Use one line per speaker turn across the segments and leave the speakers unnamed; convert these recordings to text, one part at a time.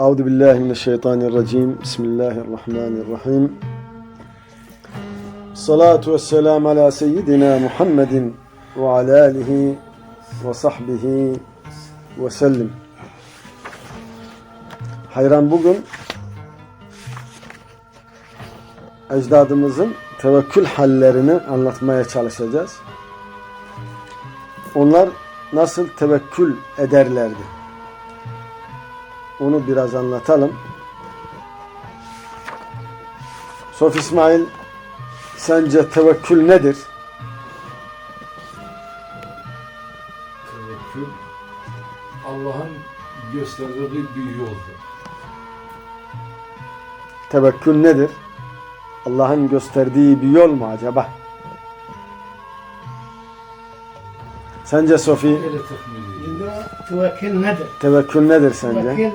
Euzu billahi mineşşeytanirracim. Bismillahirrahmanirrahim. Salatu vesselam ala seyyidina Muhammedin ve ala alihi ve sahbihi ve sellim. Hayran bugün ecdadımızın tevekkül hallerini anlatmaya çalışacağız. Onlar nasıl tevekkül ederlerdi? Onu biraz anlatalım. Sof İsmail sence tevekkül nedir?
Tevekkül Allah'ın gösterdiği bir yoldur.
Tevekkül nedir? Allah'ın gösterdiği bir yol mu acaba? Sence Sofi
Öyle tahmin
tevekkül nedir?
tevekkül nedir sence?
Tevekkül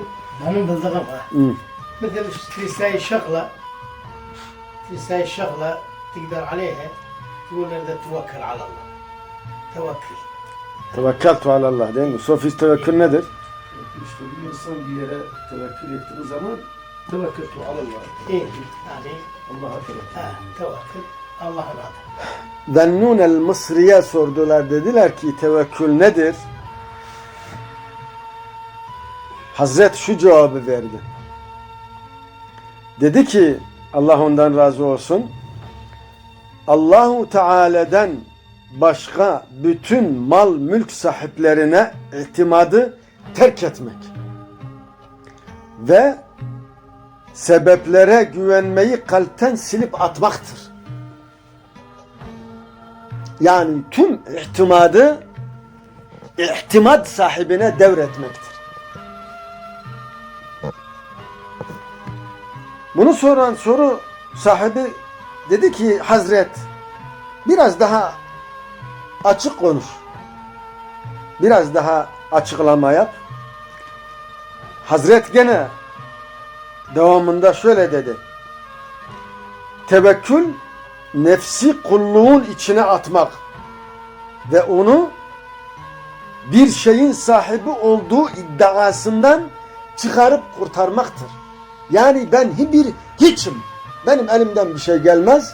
benim bildiğim ha.
Hı.
مثل تساوي شغلة تساوي شغلة تقدر عليها تقول أنت توكل على الله توكل
Tevekkeltu alallah değil mi? Sofi tevekkül nedir?
İşte bir insan bir yere tevekkül ettiği zaman tevekkül Allah.
إيه يعني
Allah'a tevekkül.
آه توكل الله هذا
Zennun el Mısri'ye sordular. Dediler ki tevekkül nedir? Hazret şu cevabı verdi. Dedi ki Allah ondan razı olsun. Allahu Teala'dan başka bütün mal mülk sahiplerine itimadı terk etmek ve sebeplere güvenmeyi kalpten silip atmaktır. Yani tüm ihtimadı ihtimad sahibine devretmektir. Bunu soran soru sahibi dedi ki Hazret biraz daha açık konuş. Biraz daha açıklama yap. Hazret gene devamında şöyle dedi. Tevekkül nefsi kulluğun içine atmak ve onu bir şeyin sahibi olduğu iddiasından çıkarıp kurtarmaktır. Yani ben bir hiçim. Benim elimden bir şey gelmez.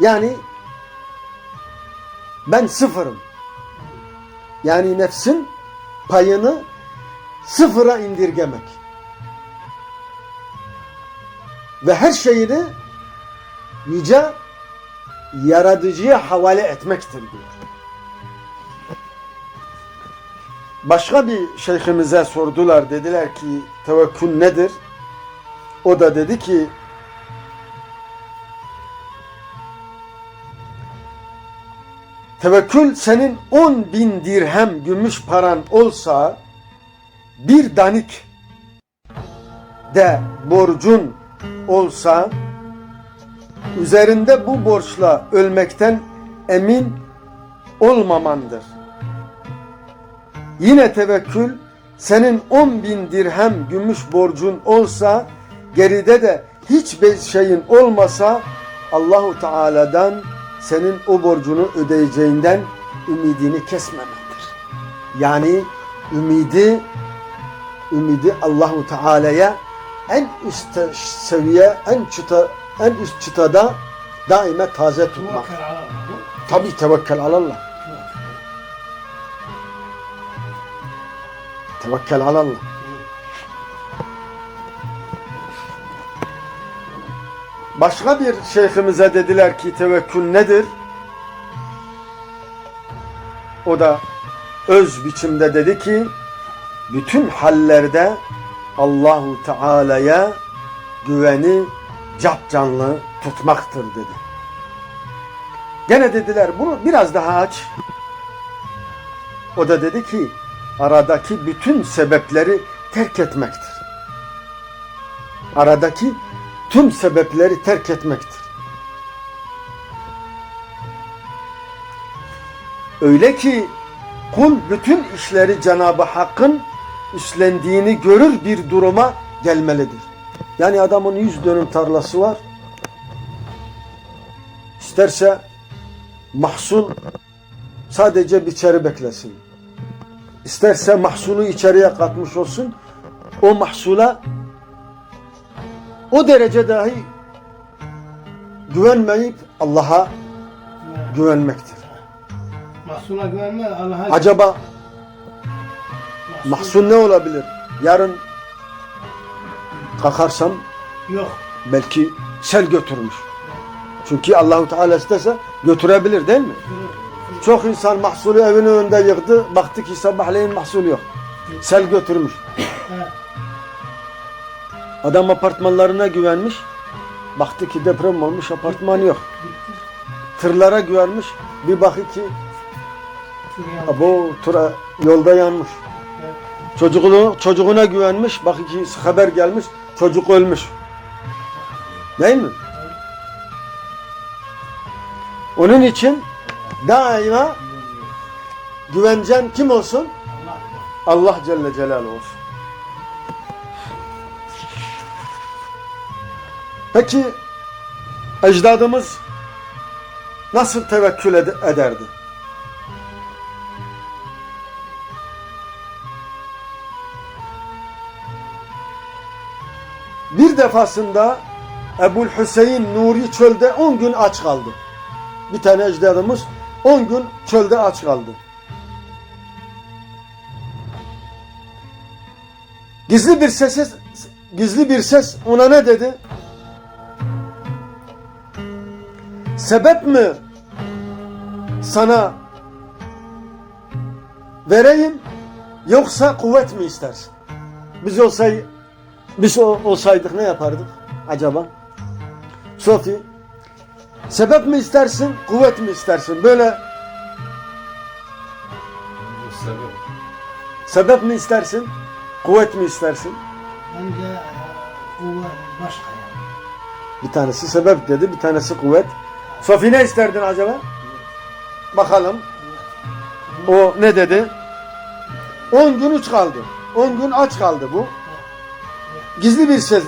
Yani ben sıfırım. Yani nefsin payını sıfıra indirgemek. Ve her şeyini yüce yaratıcıya havale etmektir diyor. Başka bir şeyhimize sordular. Dediler ki tevekkül nedir? O da dedi ki tevekkül senin 10 bin dirhem gümüş paran olsa bir danik de borcun olsa üzerinde bu borçla ölmekten emin olmamandır. Yine tevekkül senin 10 bin dirhem gümüş borcun olsa geride de hiçbir şeyin olmasa Allahu Teala'dan senin o borcunu ödeyeceğinden ümidini kesmemektir. Yani ümidi ümidi Allahu Teala'ya en üst seviye, en çıta, en üst çıtada daime taze tutmak. Tabi tevekkül alallah. Tevekkül alallah. Başka bir şeyhimize dediler ki tevekkül nedir? O da öz biçimde dedi ki bütün hallerde Allahu Teala'ya güveni cap canlı tutmaktır dedi. Gene dediler bunu biraz daha aç. O da dedi ki aradaki bütün sebepleri terk etmektir. Aradaki tüm sebepleri terk etmektir. Öyle ki kul bütün işleri Cenab-ı Hakk'ın üstlendiğini görür bir duruma gelmelidir. Yani adamın yüz dönüm tarlası var. İsterse mahsul sadece biçeri beklesin. İsterse mahsulü içeriye katmış olsun. o mahsula o derece dahi güvenmeyip Allah'a güvenmektir.
Mahsula güvenme Allah'a
Acaba mahsul ne olabilir? Yarın kalkarsam
Yok.
belki sel götürmüş. Çünkü Allahu Teala istese götürebilir değil mi? Çok insan mahsulü evinin önünde yıktı. Baktı ki sabahleyin mahsul yok. Sel götürmüş. Adam apartmanlarına güvenmiş. Baktı ki deprem olmuş apartman yok. Tırlara güvenmiş. Bir bakı ki bu tura yolda yanmış. Çocuğunu, çocuğuna güvenmiş. Bakı ki haber gelmiş. Çocuk ölmüş. Değil mi? Onun için daima güvencen kim olsun?
Allah
Celle Celaluhu olsun. Peki ecdadımız nasıl tevekkül ed- ederdi? Bir defasında Ebul Hüseyin Nuri çölde 10 gün aç kaldı. Bir tane ecdadımız 10 gün çölde aç kaldı. Gizli bir ses gizli bir ses ona ne dedi? Sebep mi sana vereyim yoksa kuvvet mi istersin? Biz olsay biz olsaydık ne yapardık acaba? Sofi sebep mi istersin kuvvet mi istersin? Böyle
sebep.
sebep mi istersin kuvvet mi istersin?
bence e, kuvvet başka yani.
Bir tanesi sebep dedi, bir tanesi kuvvet. Sofi ne isterdin acaba? Bakalım. O ne dedi? 10 gün uç kaldı. 10 gün aç kaldı bu. Gizli bir ses.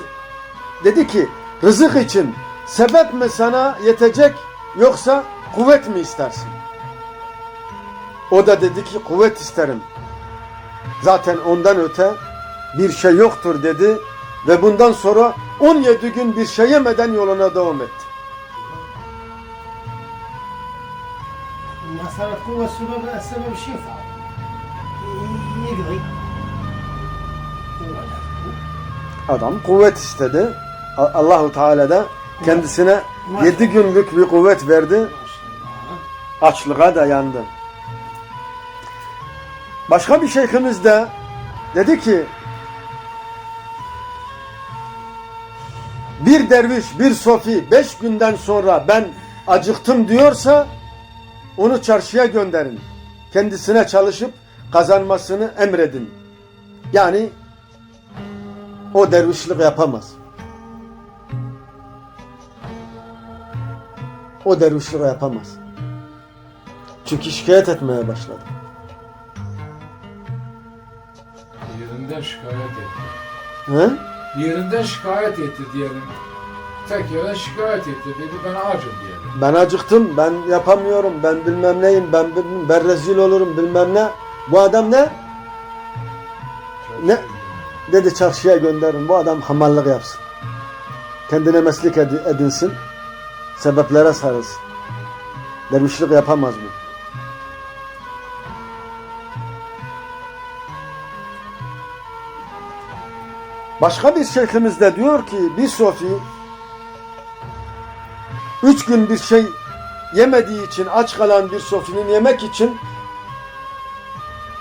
Dedi ki rızık için sebep mi sana yetecek yoksa kuvvet mi istersin? O da dedi ki kuvvet isterim. Zaten ondan öte bir şey yoktur dedi ve bundan sonra 17 gün bir şey yemeden yoluna devam etti.
مسألة قوة السبب السبب الشفاء يقضي قوة
Adam kuvvet istedi. A- Allahu Teala da kendisine yedi günlük bir kuvvet verdi. Açlığa dayandı. Başka bir şeyhimiz de dedi ki bir derviş, bir sofi beş günden sonra ben acıktım diyorsa onu çarşıya gönderin. Kendisine çalışıp kazanmasını emredin. Yani o dervişlik yapamaz. O dervişlik yapamaz. Çünkü şikayet etmeye başladı.
Yerinden şikayet etti.
He?
Yerinden şikayet etti diyelim. Tek yerden şikayet etti. Dedi ben acım diyelim.
Ben acıktım, ben yapamıyorum, ben bilmem neyim, ben bilmem, ben rezil olurum bilmem ne. Bu adam ne? Ne? Dedi çarşıya gönderin. Bu adam hamallık yapsın. Kendine meslek edi- edinsin. Sebeplere sarılsın. Dervişlik yapamaz bu. Başka bir şeyhimiz de diyor ki bir sofi üç gün bir şey yemediği için aç kalan bir sofinin yemek için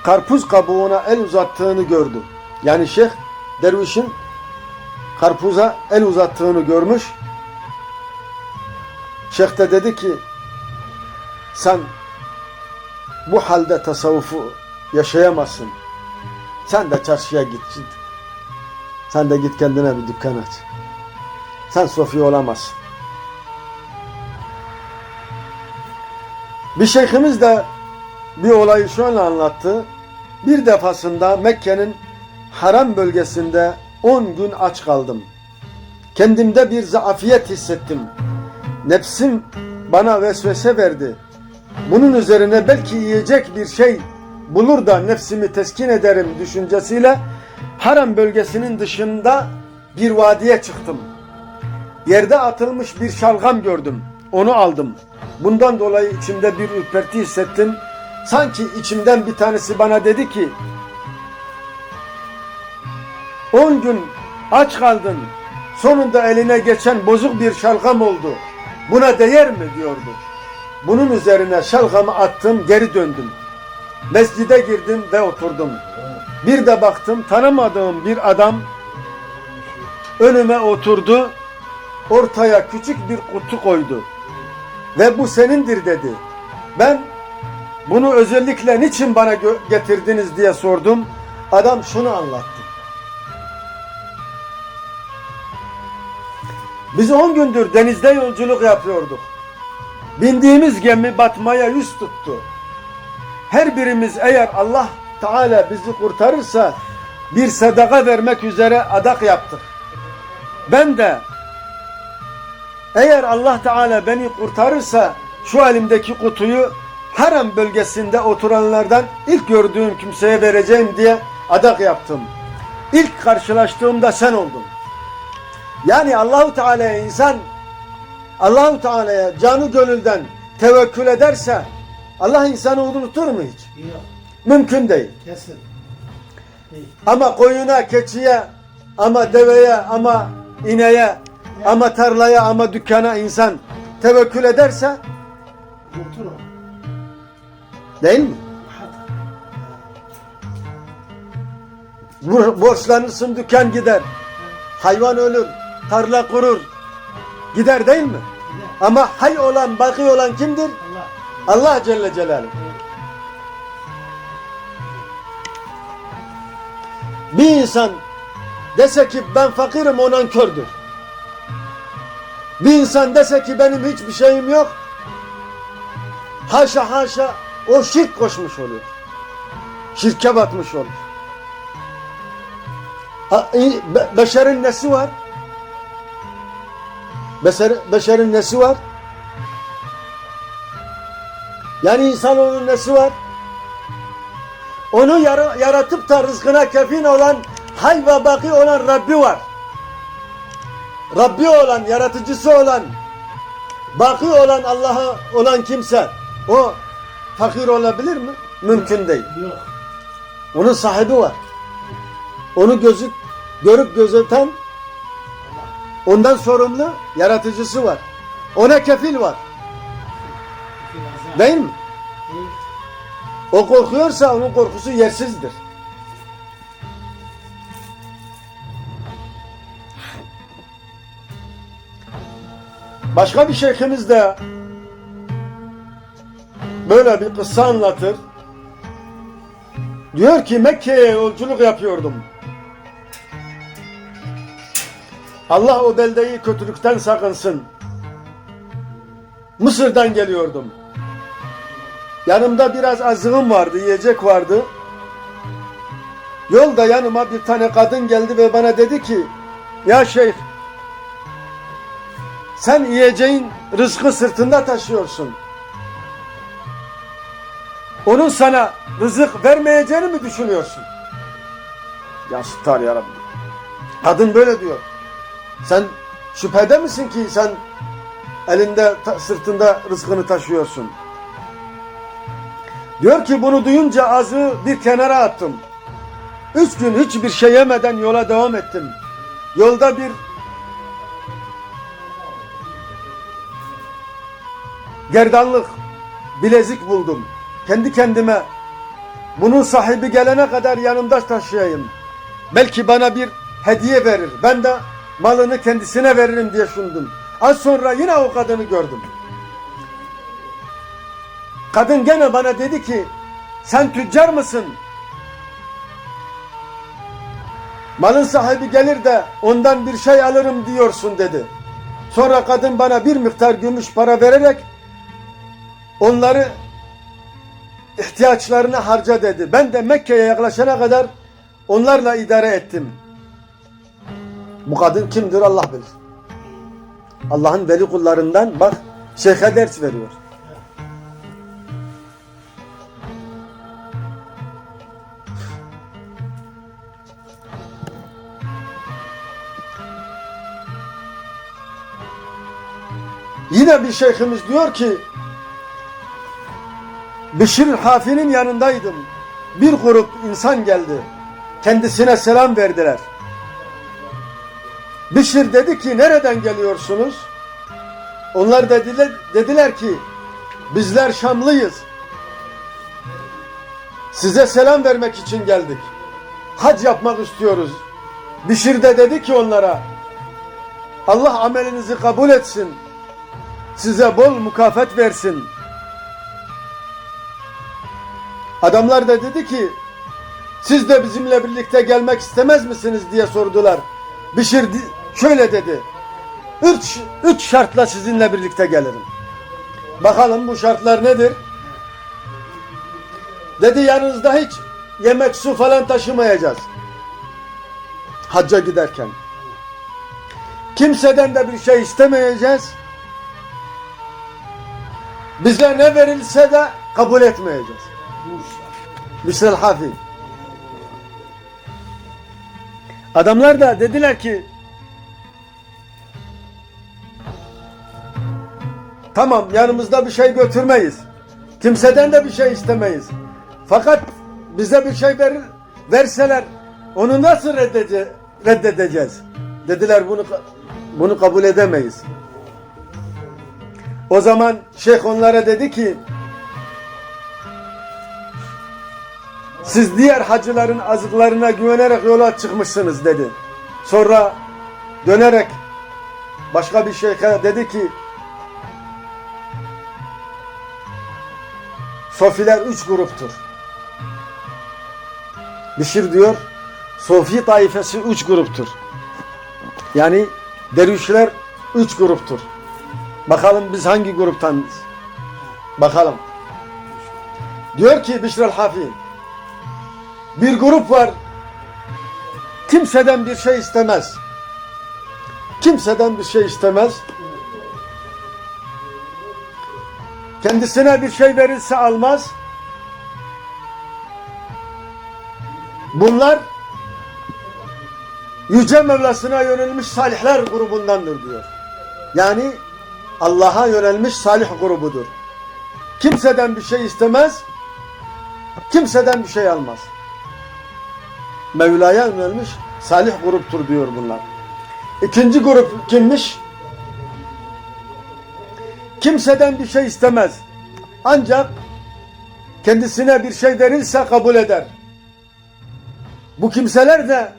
karpuz kabuğuna el uzattığını gördü. Yani şeyh dervişin karpuza el uzattığını görmüş. Şeyh de dedi ki sen bu halde tasavvufu yaşayamazsın. Sen de çarşıya git. Sen de git kendine bir dükkan aç. Sen sofi olamazsın. Bir şeyhimiz de bir olayı şöyle anlattı. Bir defasında Mekke'nin haram bölgesinde 10 gün aç kaldım. Kendimde bir zaafiyet hissettim. Nefsim bana vesvese verdi. Bunun üzerine belki yiyecek bir şey bulur da nefsimi teskin ederim düşüncesiyle Haram bölgesinin dışında bir vadiye çıktım. Yerde atılmış bir şalgam gördüm. Onu aldım. Bundan dolayı içimde bir ürperti hissettim. Sanki içimden bir tanesi bana dedi ki 10 gün aç kaldın. Sonunda eline geçen bozuk bir şalgam oldu. Buna değer mi diyordu. Bunun üzerine şalgamı attım, geri döndüm. Mescide girdim ve oturdum. Bir de baktım tanımadığım bir adam önüme oturdu. Ortaya küçük bir kutu koydu. Ve bu senindir dedi. Ben bunu özellikle niçin bana getirdiniz diye sordum. Adam şunu anlattı. Biz 10 gündür denizde yolculuk yapıyorduk. Bindiğimiz gemi batmaya yüz tuttu. Her birimiz eğer Allah Teala bizi kurtarırsa bir sadaka vermek üzere adak yaptık. Ben de eğer Allah Teala beni kurtarırsa şu elimdeki kutuyu harem bölgesinde oturanlardan ilk gördüğüm kimseye vereceğim diye adak yaptım. İlk karşılaştığımda sen oldun. Yani Allahu Teala'ya insan Allahu Teala'ya canı gönülden tevekkül ederse Allah insanı unutur mu hiç?
Yok.
Mümkün değil.
Kesin. Değil.
Ama koyuna, keçiye, ama deveye, ama ineğe, ama tarlaya, ama dükkana insan tevekkül ederse
Unutur o.
değil mi? Borçlanırsın dükkan gider. Hayvan ölür, tarla kurur. Gider değil mi? Ama hay olan, baki olan kimdir?
Allah.
Allah Celle Celaluhu. Bir insan dese ki ben fakirim o nankördür. Bir insan dese ki benim hiçbir şeyim yok. Haşa haşa o şirk koşmuş oluyor. Şirke batmış be- Beşerin nesi var? Beşer, beşerin nesi var? Yani insanoğlunun nesi var? Onu yara- yaratıp da rızkına kefin olan, hay ve baki olan Rabbi var. Rabbi olan, yaratıcısı olan, baki olan Allah'a olan kimse, o fakir olabilir mi? Mümkün değil.
Yok.
Onun sahibi var. Onu gözü, görüp gözeten, ondan sorumlu yaratıcısı var. Ona kefil var. Değil mi? O korkuyorsa onun korkusu yersizdir. Başka bir şeyhimiz de böyle bir kıssa anlatır. Diyor ki Mekke'ye yolculuk yapıyordum. Allah o beldeyi kötülükten sakınsın. Mısır'dan geliyordum. Yanımda biraz azığım vardı, yiyecek vardı. Yolda yanıma bir tane kadın geldi ve bana dedi ki, ya şeyh, sen yiyeceğin rızkı sırtında taşıyorsun. Onun sana rızık vermeyeceğini mi düşünüyorsun? Ya Star ya. Kadın böyle diyor. Sen şüphede misin ki sen elinde sırtında rızkını taşıyorsun? Diyor ki bunu duyunca azı bir kenara attım. Üç gün hiçbir şey yemeden yola devam ettim. Yolda bir gerdanlık, bilezik buldum. Kendi kendime bunun sahibi gelene kadar yanımda taşıyayım. Belki bana bir hediye verir. Ben de malını kendisine veririm diye düşündüm. Az sonra yine o kadını gördüm. Kadın gene bana dedi ki sen tüccar mısın? Malın sahibi gelir de ondan bir şey alırım diyorsun dedi. Sonra kadın bana bir miktar gümüş para vererek onları ihtiyaçlarına harca dedi. Ben de Mekke'ye yaklaşana kadar onlarla idare ettim. Bu kadın kimdir Allah bilir. Allah'ın veli kullarından bak şeyhe ders veriyor. Yine bir şeyhimiz diyor ki Bişir Hafi'nin yanındaydım. Bir grup insan geldi. Kendisine selam verdiler. Bişir dedi ki nereden geliyorsunuz? Onlar dediler, dediler ki bizler Şamlıyız. Size selam vermek için geldik. Hac yapmak istiyoruz. Bişir de dedi ki onlara Allah amelinizi kabul etsin. Size bol mukafat versin. Adamlar da dedi ki siz de bizimle birlikte gelmek istemez misiniz diye sordular. Bişir şöyle dedi. Üç, üç şartla sizinle birlikte gelirim. Bakalım bu şartlar nedir? Dedi yanınızda hiç yemek su falan taşımayacağız. Hacca giderken. Kimseden de bir şey istemeyeceğiz. Bize ne verilse de kabul etmeyeceğiz. Misal Hafi. Adamlar da dediler ki Tamam yanımızda bir şey götürmeyiz. Kimseden de bir şey istemeyiz. Fakat bize bir şey verir, verseler onu nasıl reddede, reddedeceğiz? Dediler bunu bunu kabul edemeyiz. O zaman şeyh onlara dedi ki siz diğer hacıların azıklarına güvenerek yola çıkmışsınız dedi. Sonra dönerek başka bir şeyhe dedi ki Sofiler üç gruptur. Bişir diyor, Sofi taifesi üç gruptur. Yani dervişler üç gruptur. Bakalım biz hangi gruptanız? Bakalım. Diyor ki Bişr el-Hafi, bir grup var, kimseden bir şey istemez. Kimseden bir şey istemez. Kendisine bir şey verilse almaz. Bunlar Yüce Mevlasına yönelmiş salihler grubundandır diyor. Yani Allah'a yönelmiş salih grubudur. Kimseden bir şey istemez, kimseden bir şey almaz. Mevla'ya yönelmiş salih gruptur diyor bunlar. İkinci grup kimmiş? Kimseden bir şey istemez. Ancak kendisine bir şey verilse kabul eder. Bu kimseler de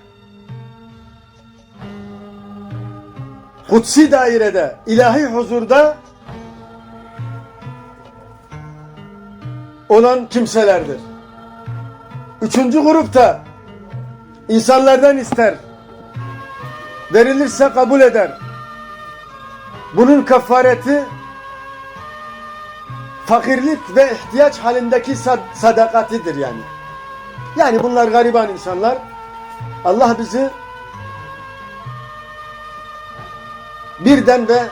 kutsi dairede, ilahi huzurda olan kimselerdir. Üçüncü grupta insanlardan ister. Verilirse kabul eder. Bunun kefareti fakirlik ve ihtiyaç halindeki sad- sadakatidir yani. Yani bunlar gariban insanlar. Allah bizi birden ve